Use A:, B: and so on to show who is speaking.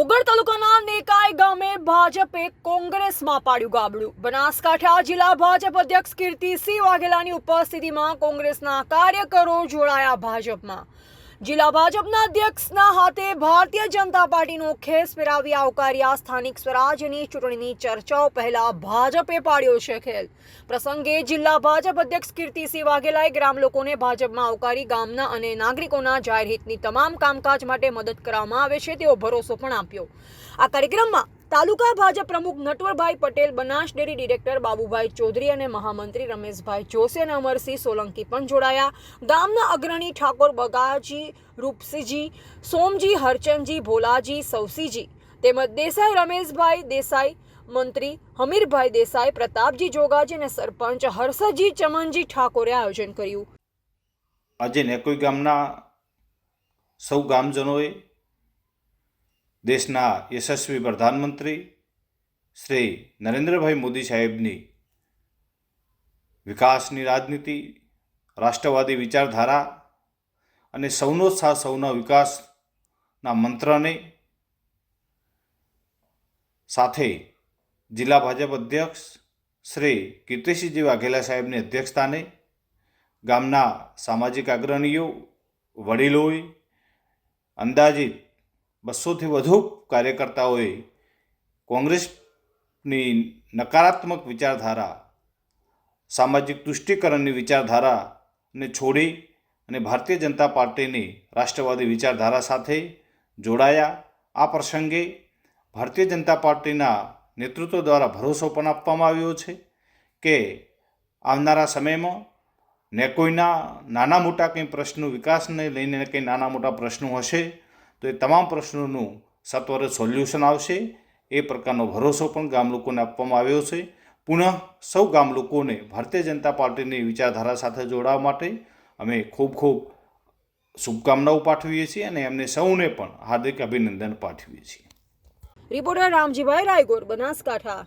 A: ઓગળ તાલુકાના નેકાય ગામે ભાજપે કોંગ્રેસમાં પાડ્યું ગાબડું. બનાસકાંઠા જિલ્લા ભાજપ અધ્યક્ષ કીર્તિસિંહ વાઘેલાની ઉપસ્થિતિમાં કોંગ્રેસના કાર્યકરો જોડાયા ભાજપમાં. જિલ્લા ભાજપના અધ્યક્ષના હાથે ભારતીય જનતા પાર્ટીનો ખેસ પહેરાવી આવકાર્યા સ્થાનિક સ્વરાજ્યની ચૂંટણીની ચર્ચાઓ પહેલા ભાજપે પાડ્યો છે ખેલ. પ્રસંગે જિલ્લા ભાજપ અધ્યક્ષ કીર્તિસિંહ વાઘેલાએ ગ્રામ લોકોને ભાજપમાં આવકારી ગામના અને નાગરિકોના જાહેર હિતની તમામ કામકાજ માટે મદદ કરવામાં આવે છે તેવો ભરોસો પણ આપ્યો. આ કાર્યક્રમમાં તાલુકા ભાજપ પ્રમુખ નટવરભાઈ પટેલ, બનાસ ડેરી ડિરેક્ટર બાબુભાઈ ચૌધરી અને મહામંત્રી રમેશભાઈ જોશી અને અમરસિંહ સોલંકી પણ જોડાયા. ગામના અગ્રણી ઠાકોર બગાજી, રૂપસિંહજી, સોમજી, હરચંદજી, ભોલાજી સૌસીજી તેમજ દેસાઈ રમેશભાઈ દેસાઈ, મંત્રી હમીરભાઈ દેસાઈ, પ્રતાપજી જોગાજી અને સરપંચ હર્ષજી ચમનજી ઠાકોરે આયોજન કર્યું.
B: આજે નેકોઈ ગામના સૌ ગામજનોએ દેશના યશસ્વી પ્રધાનમંત્રી શ્રી નરેન્દ્રભાઈ મોદી સાહેબની વિકાસની રાજનીતિ, રાષ્ટ્રવાદી વિચારધારા અને સૌનો સાથ સૌના વિકાસના મંત્રને સાથે જિલ્લા ભાજપ અધ્યક્ષ શ્રી કીર્તિસિંહજી વાઘેલા સાહેબની અધ્યક્ષતાને ગામના સામાજિક અગ્રણીઓ, વડીલોએ અંદાજિત બસોથી વધુ કાર્યકર્તાઓએ કોંગ્રેસની નકારાત્મક વિચારધારા, સામાજિક તુષ્ટિકરણની વિચારધારાને છોડી અને ભારતીય જનતા પાર્ટીની રાષ્ટ્રવાદી વિચારધારા સાથે જોડાયા. આ પ્રસંગે ભારતીય જનતા પાર્ટીના નેતૃત્વ દ્વારા ભરોસો પણ આપવામાં આવ્યો છે કે આવનારા સમયમાં ને કોઈના નાના મોટા કંઈ પ્રશ્નો, વિકાસને લઈને કંઈ નાના મોટા પ્રશ્નો હશે તો એ તમામ પ્રશ્નોનું સત્વરે સોલ્યુશન આવશે. એ પ્રકારનો ભરોસો પણ ગામ લોકોને આપવામાં આવ્યો છે. પુનઃ સૌ ગામ લોકોને ભારતીય જનતા પાર્ટીની વિચારધારા સાથે જોડાવા માટે અમે ખૂબ ખૂબ શુભકામનાઓ પાઠવીએ છીએ અને એમને સૌને પણ હાર્દિક અભિનંદન પાઠવીએ છીએ.
A: રિપોર્ટર રામજીભાઈ રાયગોર, બનાસકાંઠા.